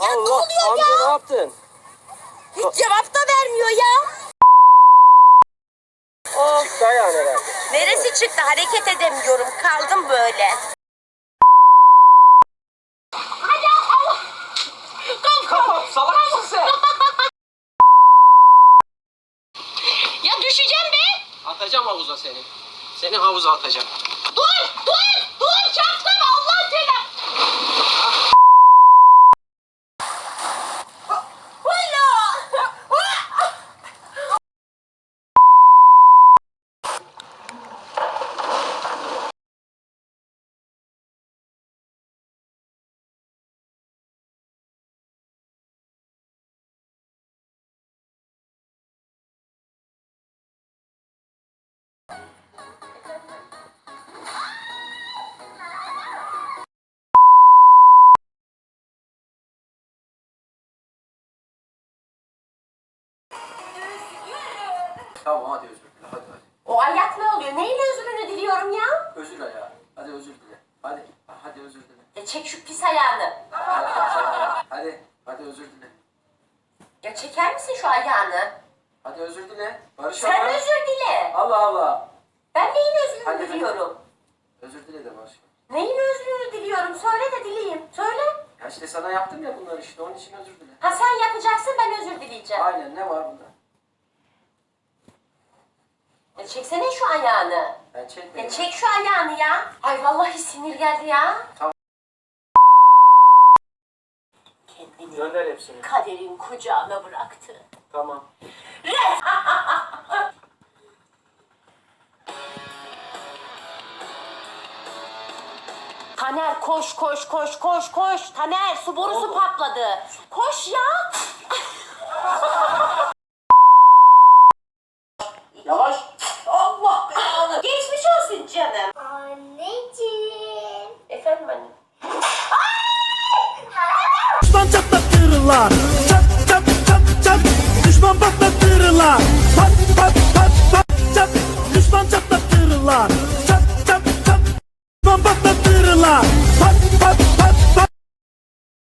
Allah oluyor amca ya? ne yaptın? Hiç cevap da vermiyor ya. Çıktı ayağın herhalde. Neresi çıktı? Hareket edemiyorum. Kaldım böyle. Hadi Allah. Kapat salak mısın sen? Ya düşeceğim be. Atacağım havuza seni. Seni havuza atacağım. Dur dur dur çarptım Tamam hadi özür dile hadi hadi. O ayak ne oluyor? Neyle özrünü diliyorum ya? Özür ayağı. Hadi özür dile. Hadi. Hadi özür dile. Ya çek şu pis ayağını. Hadi hadi. Özür dile. Ya çeker misin şu ayağını? Hadi özür dile. Barış Sen özür dile. Allah Allah. Ben neyin özrünü Hadi, hadi. diliyorum? Özür dile de Barış. Neyin özrünü diliyorum? Söyle de dileyim. Söyle. Ya işte sana yaptım ya bunları işte onun için özür dile. Ha sen yapacaksın ben özür dileyeceğim. Aynen ne var bunda? Ya çeksene şu ayağını. Ben çekmedim. Ya çek şu ayağını ya. Ay vallahi sinir geldi ya. Tamam. Kendini Gönder hepsini. kaderin kucağına bıraktı. Tamam. Taner koş koş koş koş koş. Taner su borusu patladı. Koş ya. Yavaş. Allah belanı. Geçmiş olsun canım. Anneciğim. Efendim anne. Düşman çatlatırlar Çat çat çat çat Düşman patlatırlar